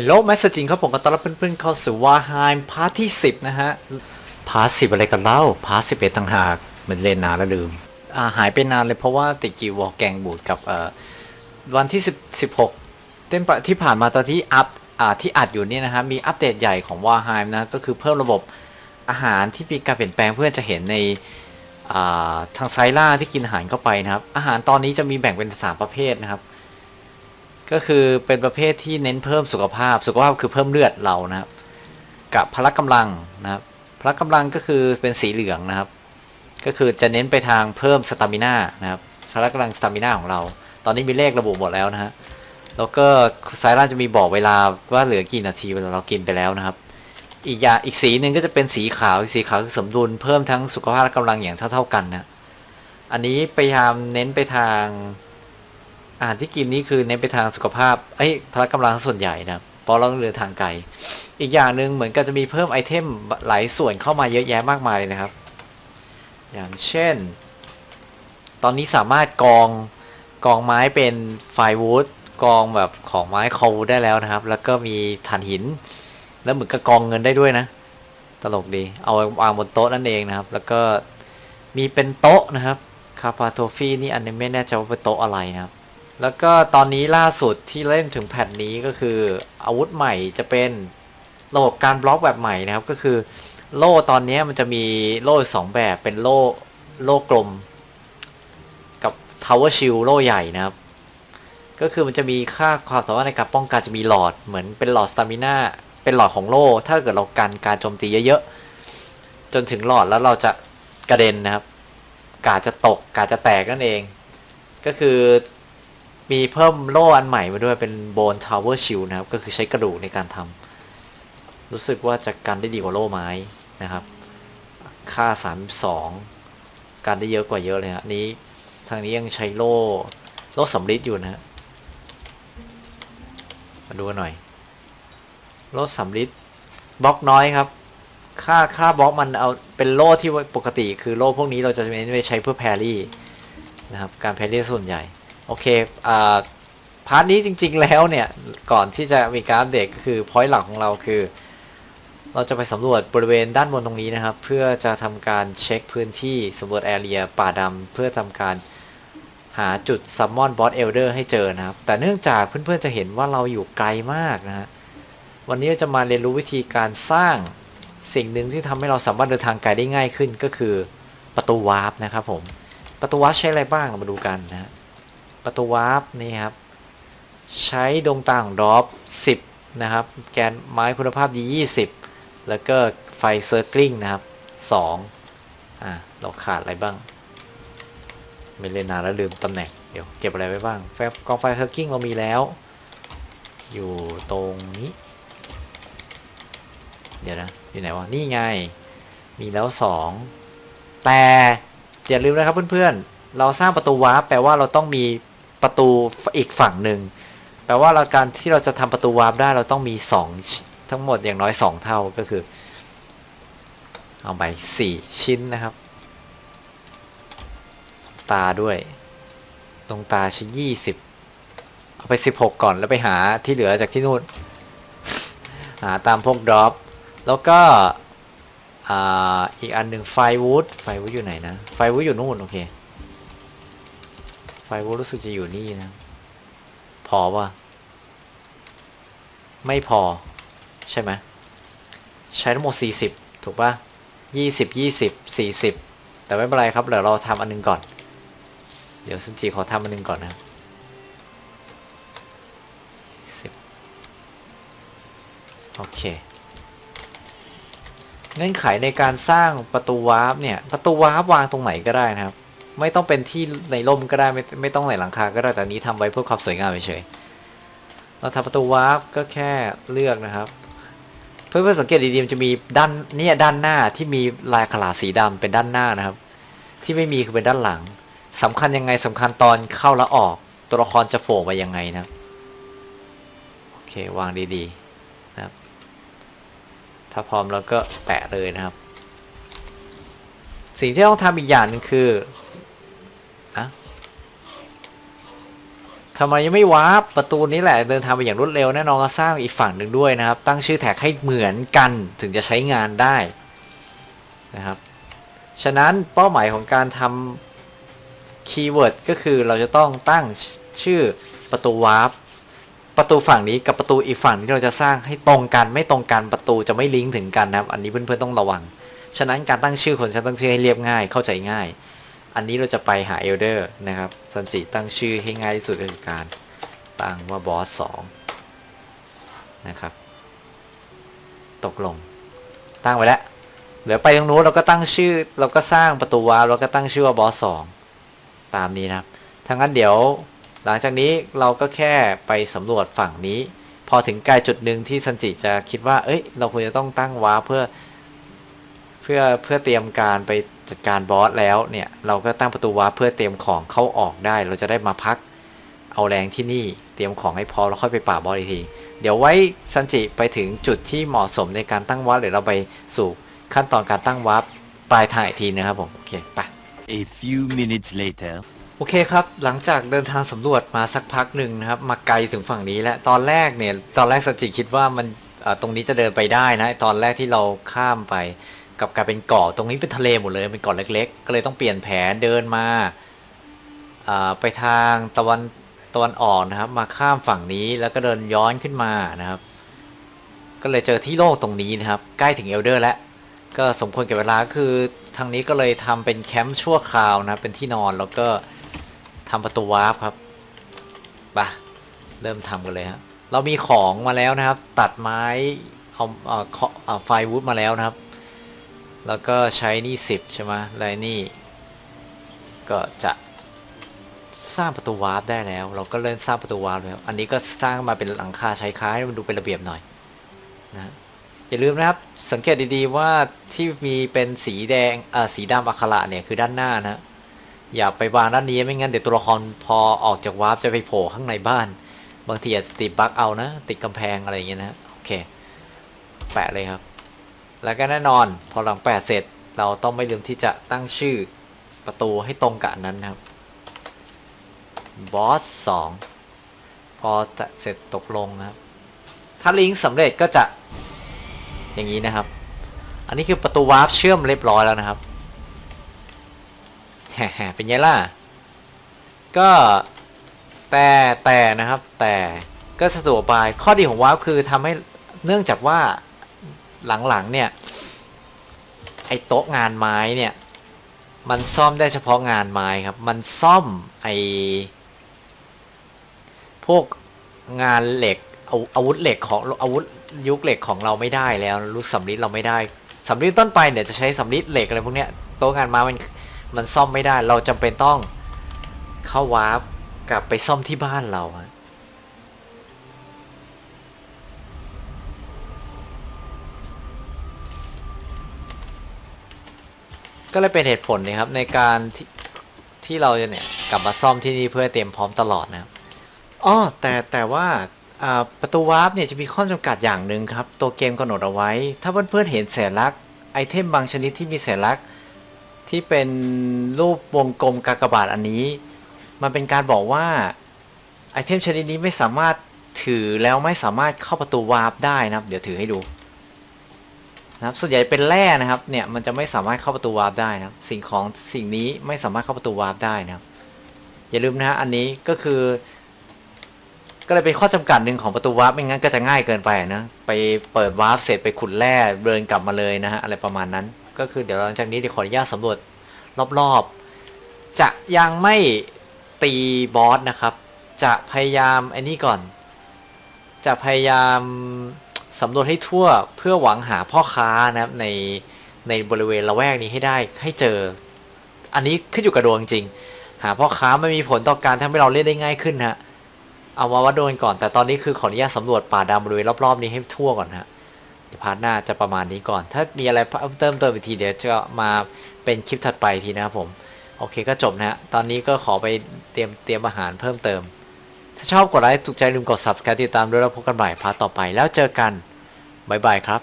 Hello แมสจิงครับผมก็ต้อนรับเพื่อนๆเข้าสู่วาไฮม์พาร์ทที่ 10 นะฮะ พาร์ทสิอะไรกันเล่า พาร์ทสิบเอ็ดต่างหากเหมันเล่นนานแล้วลืม อ่าหายไปนานเลยเพราะว่าติดกีวอลแกงบูดกับเอ่อวันที่10 16เต้นปะที่ผ่านมาตอนที่อัพอ่าที่อัดอยู่เนี่ยนะฮะ มีอัปเดตใหญ่ของวาไฮม์นะ ก็คือเพิ่มระบบอาหารที่มีการเปลี่ยนแปลงเพื่อจะเห็นในอ่าทางไซล่าที่กินอาหารเข้าไปนะครับ อาหารตอนนี้จะมีแบ่งเป็นสามประเภทนะครับ ก็คือเป็นประเภทที่เน้นเพิ่มสุขภาพ สุขภาพคือเพิ่มเลือดเรานะครับกับพละกำลังนะครับพละกำลังก็คือเป็นสีเหลืองนะครับ ก็คือจะเน้นไปทางเพิ่มสตามิน่านะครับพละกำลังสตามิน่าของเรา ตอนนี้มีเลขระบุหมดแล้วนะฮะแล้วก็ไซร่าจะมีบอกเวลาว่าเหลือกี่นาทีเวลาเรากินไปแล้วนะครับ อีกอย่างอีกสีหนึ่งก็จะเป็นสีขาวสีขาวคือสมดุลเพิ่มทั้งสุขภาพและกำลังอย่างเท่า ๆกันนะอันนี้พยายามเน้นไปทาง อาหารที่กินนี่คือเน้นไปทางสุขภาพเอ้ยพละกำลังส่วนใหญ่นะเพราะเราต้องเดินทางไกล อีกอย่างหนึ่งเหมือนกับจะมีเพิ่มไอเทมหลายส่วนเข้ามาเยอะแยะมากมายเลยนะครับ อย่างเช่น ตอนนี้สามารถกองกองไม้เป็นไฟวูดกองแบบของไม้คอวูได้แล้วนะครับ แล้วก็มีถ่านหิน แล้วเหมือนกับกองเงินได้ด้วยนะ ตลกดี เอาวางบนโต๊ะนั่นเองนะครับ แล้วก็มีเป็นโต๊ะนะครับคาปาโทฟี่นี่อันนี้ไม่แน่ใจว่าเป็นโต๊ะอะไรนะครับ แล้วก็ตอนนี้ล่าสุดที่เล่นถึงแพทนี้ก็คือ อาวุธใหม่จะเป็นระบบการบล็อกแบบใหม่นะครับ ก็คือ โล่ตอนนี้มันจะมีโล่สองแบบเป็นโล่โล่กลม กับ Tower Shield โล่ใหญ่นะครับ ก็คือมันจะมีค่าความสามารถในการป้องกันจะมีหลอดเหมือนเป็นหลอดสตามิน่าเป็นหลอดของโล่ ถ้าเกิดเรากันการโจมตีเยอะๆ จนถึงหลอดแล้วเราจะกระเด็นนะครับ กาจะตกกาจะแตกนั่นเอง ก็คือ มีเพิ่มโล่อันใหม่มาด้วยเป็นโบนทาวเวอร์ชิลนะครับ ก็คือใช้กระดูกในการทำรู้สึกว่าจะกันได้ดีกว่าโล่ไม้นะครับ ค่า 32 กันได้เยอะกว่าเยอะเลยฮะนี้ทางนี้ยังใช้โล่โล่สำริดอยู่นะฮะมาดูหน่อยโล่สำริดบล็อกน้อยครับ ค่าค่าบล็อกมันเอาเป็นโล่ที่ปกติ คือโล่พวกนี้เราจะเน้นไปใช้เพื่อแพรี่นะครับการแพรรี่ส่วนใหญ่ โอเคอ่าพาร์ทนี้จริง ๆ แล้วเนี่ย ก่อนที่จะมีการอัปเดตก็คือพอยต์หลักของเราคือ เราจะไปสำรวจบริเวณด้านบนตรงนี้นะครับ เพื่อจะทำการเช็คพื้นที่สำรวจแอเรียป่าดำเพื่อทำการหาจุดซัมมอนบอสเอลเดอร์ให้เจอนะครับ แต่เนื่องจากเพื่อนๆจะเห็นว่าเราอยู่ไกลมากนะฮะวันนี้จะมาเรียนรู้วิธีการสร้างสิ่งหนึ่งที่ทำให้เราสามารถเดินทางไกลได้ง่ายขึ้นก็คือประตูวาร์ปนะครับผมประตูวาร์ปใช้อะไรบ้างเรามาดูกันนะฮะ ประตูวาร์ปนี่ครับ ใช้ดวงตาของดรอป10 นะครับ แกนไม้คุณภาพดี20 แล้วก็ไฟเซอร์กลิงนะครับ 2 อ่าเราขาดอะไรบ้าง ไม่เล่นนานแล้วลืมตำแหน่ง เดี๋ยวเก็บอะไรไว้บ้างไฟกองไฟเซอร์กลิงเรามีแล้ว อยู่ตรงนี้ เดี๋ยวนะ อยู่ไหนวะ นี่ไง มีแล้ว 2 แต่อย่าลืมนะครับเพื่อนๆ เราสร้างประตูวาร์ปแปลว่าเราต้องมี ประตูอีกฝั่งหนึ่งแปลว่าเราการที่เราจะทำประตูวาร์ปได้เราต้องมี 2 ทั้งหมดอย่างน้อย 2 เท่าก็คือ เอาไป 4 ชิ้นนะครับ ตาด้วยตรงตาชิ้น20เอาไป 16 ก่อนแล้วไปหาที่เหลือจากที่นู่น หาตามพวกดรอปแล้วก็อ,อีกอันหนึ่งไฟวูดไฟวูดอยู่ไหนนะ ไฟวูดอยู่นู่น โอเค ไฟวูรู้สึกจะอยู่นี่นะ พอป่ะไม่พอ ใช่ไหมใช้ทั้งหมด 40 ถูกป่ะ20 20 40 แต่ไม่เป็นไรครับเดี๋ยวเราทำอันหนึงก่อน เดี๋ยวซันจีขอทำอันหนึงก่อนนะ10โอเคเงื่อนไขในการสร้างประตูวาร์ปเนี่ย ประตูวาร์ปวางตรงไหนก็ได้นะครับ ไม่ต้องเป็นที่ในร่มก็ได้ไม่ไม่ต้องในหลังคาก็ได้แต่นี้ทำไว้เพื่อความสวยงามเฉยเราทำประตูวาร์ปก็แค่เลือกนะครับ เพื่อนๆสังเกตดีๆมันจะมีด้านเนี่ยด้านหน้าที่มีลายขลาสีดำเป็นด้านหน้านะครับ ที่ไม่มีคือเป็นด้านหลังสำคัญยังไงสำคัญตอนเข้าและออก ตัวละครจะโผล่มายังไงนะครับโอเควางดีๆนะครับ ถ้าพร้อมแล้วก็แปะเลยนะครับ สิ่งที่ต้องทำอีกอย่างหนึ่งคืออะ ทำไมยังไม่วาร์ปประตูนี้แหละเดินทางไปอย่างรวดเร็วแน่นอนก็สร้างอีกฝั่งหนึ่งด้วยนะครับ ตั้งชื่อแท็กให้เหมือนกันถึงจะใช้งานได้นะครับ ฉะนั้นเป้าหมายของการทำคีย์เวิร์ดก็คือเราจะต้องตั้งชื่อประตูวาร์ปประตูฝั่งนี้กับประตูอีกฝั่งที่เราจะสร้างให้ตรงกันไม่ตรงกันประตูจะไม่ลิงก์ถึงกันนะครับ อันนี้เพื่อนๆต้องระวัง ฉะนั้นการตั้งชื่อคนฉันตั้งชื่อให้เรียบง่ายเข้าใจง่าย อันนี้เราจะไปหาเอลเดอร์นะครับสันจิตั้งชื่อให้ง่ายที่สุดก็คือการตั้งว่าบอสสองนะครับ ตกลง ตั้งไว้แล้วเหลือไปตรงนู้นเราก็ตั้งชื่อ เราก็สร้างประตูวาเราก็ตั้งชื่อว่าบอสสองตามนี้นะครับทั้งนั้นเดี๋ยวหลังจากนี้เราก็แค่ไปสำรวจฝั่งนี้ พอถึงไกลจุดหนึ่งที่ซันจิจะคิดว่า เอ้ย เราควรจะต้องตั้งวาเพื่อ พื่อเพื่อเตรียมการไปจัดการบอสแล้วเนี่ยเราก็ตั้งประตูวาร์ปเพื่อเตรียมของเข้าออกได้ เราจะได้มาพักเอาแรงที่นี่เตรียมของให้พอแล้วค่อยไปป่าบอสอีกที เดี๋ยวไว้ซันจิไปถึงจุดที่เหมาะสมในการตั้งวาร์ปเดี๋ยวเราไปสู่ขั้นตอนการตั้งวาร์ปปลายทางอีกทีนะครับผมโอเคไป A few minutes later. โอเคครับ หลังจากเดินทางสำรวจมาสักพักหนึ่งนะครับมาไกลถึงฝั่งนี้แล้วตอนแรกเนี่ยตอนแรกสจิคิดว่ามันเอ่อตรงนี้จะเดินไปได้นะตอนแรกที่เราข้ามไป กับกลายเป็นเกาะตรงนี้เป็นทะเลหมดเลยเป็นเกาะเล็ก ๆ ก็เลยต้องเปลี่ยนแผนเดินมาไปทางตะวันตะวันออกนะครับ มาข้ามฝั่งนี้แล้วก็เดินย้อนขึ้นมานะครับ ก็เลยเจอที่โล่งตรงนี้นะครับ ใกล้ถึงเอลเดอร์แล้วก็สมควรแก่เวลาคือทางนี้ก็เลยทำเป็นแคมป์ชั่วคราวนะเป็นที่นอนแล้วก็ทำประตูวาร์ปครับไปะเริ่มทำกันเลยฮะเรามีของมาแล้วนะครับ ตัดไม้เอาเอาไฟวูดมาแล้วนะครับ แล้วก็ใช้นี่สิบใช่ไหมและนี่ก็จะสร้างประตูวาร์ปได้แล้ว เราก็เริ่มสร้างประตูวาร์ปแล้ว อันนี้ก็สร้างมาเป็นหลังคาใช้ค้าให้มันดูเป็นระเบียบหน่อยนะอย่าลืมนะครับ สังเกตดีๆว่าที่มีเป็นสีแดงเอ่อสีดำอักขระเนี่ยคือด้านหน้านะ อย่าไปวางด้านนี้ไม่งั้นเดี๋ยวตัวละครพอออกจากวาร์ปจะไปโผล่ข้างในบ้าน บางทีอาจจะติดบั๊กเอานะ ติดกำแพงอะไรอย่างเงี้ยนะโอเค แปะเลยครับ แล้วก็แน่นอนพอหลังแปะเสร็จ เราต้องไม่ลืมที่จะตั้งชื่อประตูให้ตรงกับอันนั้นครับบอสสองพอเสร็จตกลงนะครับ ถ้าลิงก์สำเร็จก็จะอย่างนี้นะครับ อันนี้คือประตูวาร์ปเชื่อมเรียบร้อยแล้วนะครับแหมเป็นไงล่ะ ก็แต่แต่นะครับแต่ก็สะดวกไปข้อดีของวาร์ปคือทำให้เนื่องจากว่า หลังๆเนี่ยไอ้โต๊ะงานไม้เนี่ยมันซ่อมได้เฉพาะงานไม้ครับ มันซ่อมไอ้พวกงานเหล็กอาอาวุธเหล็กของอาวุธยุคเหล็กของเราไม่ได้แล้วรู้สำลิดเราไม่ได้สำลิดต้นไปเนี่ยจะใช้สำลิดเหล็กอะไรพวกเนี้ยโต๊ะงานไม้มันมันซ่อมไม่ได้ เราจำเป็นต้องเข้าวาร์ปกลับไปซ่อมที่บ้านเรา ก็เลยเป็นเหตุผลนะครับในการที่ที่เราจะเนี่ยกลับมาซ่อมที่นี่เพื่อเตรียมพร้อมตลอดนะครับอ๋อแต่แต่ว่าอ่าประตูวาร์ปเนี่ยจะมีข้อจำกัดอย่างหนึ่งครับ ตัวเกมกำหนดเอาไว้ ถ้าเพื่อนๆเห็นสัญลักษณ์ไอเทมบางชนิดที่มีสัญลักษณ์ที่เป็นรูปวงกลมกากบาทอันนี้ มันเป็นการบอกว่าไอเทมชนิดนี้ไม่สามารถถือแล้วไม่สามารถเข้าประตูวาร์ปได้นะครับ เดี๋ยวถือให้ดู นะครับส่วนใหญ่เป็นแร่นะครับเนี่ยมันจะไม่สามารถเข้าประตูวาร์ปได้นะครับสิ่งของสิ่งนี้ไม่สามารถเข้าประตูวาร์ปได้นะครับ อย่าลืมนะฮะอันนี้ก็คือ ก็เลยเป็นข้อจำกัดหนึ่งของประตูวาร์ปไม่งั้นก็จะง่ายเกินไปนะไปเปิดวาร์ปเสร็จไปขุดแร่เดินกลับมาเลยนะฮะอะไรประมาณนั้น ก็คือเดี๋ยวหลังจากนี้เดี๋ยวขออนุญาตสำรวจรอบๆ จะยังไม่ตีบอสนะครับ จะพยายามไอ้นี่ก่อน จะพยายาม สำรวจให้ทั่วเพื่อหวังหาพ่อค้านะครับในในบริเวณละแวกนี้ให้ได้ให้เจอ อันนี้ขึ้นอยู่กับดวงจริง หาพ่อค้าไม่มีผลต่อการทำให้เราเล่นได้ง่ายขึ้นฮะเอามาวัดโดนก่อน แต่ตอนนี้คือขออนุญาตสำรวจป่าดำบริเวณรอบๆนี้ให้ทั่วก่อนฮะพาร์ทหน้าจะประมาณนี้ก่อน ถ้ามีอะไรเพิ่มเติมเติมอีกทีเดี๋ยวจะมาเป็นคลิปถัดไปทีนะครับผม โอเคก็จบนะฮะ ตอนนี้ก็ขอไปเตรียมเตรียมอาหารเพิ่มเติม ถ้าชอบกดไลค์ถูกใจลืมกด subscribe ติดตามด้วยแล้วพบกันใหม่พาร์ทต่อไปแล้วเจอกัน บ๊ายบายครับ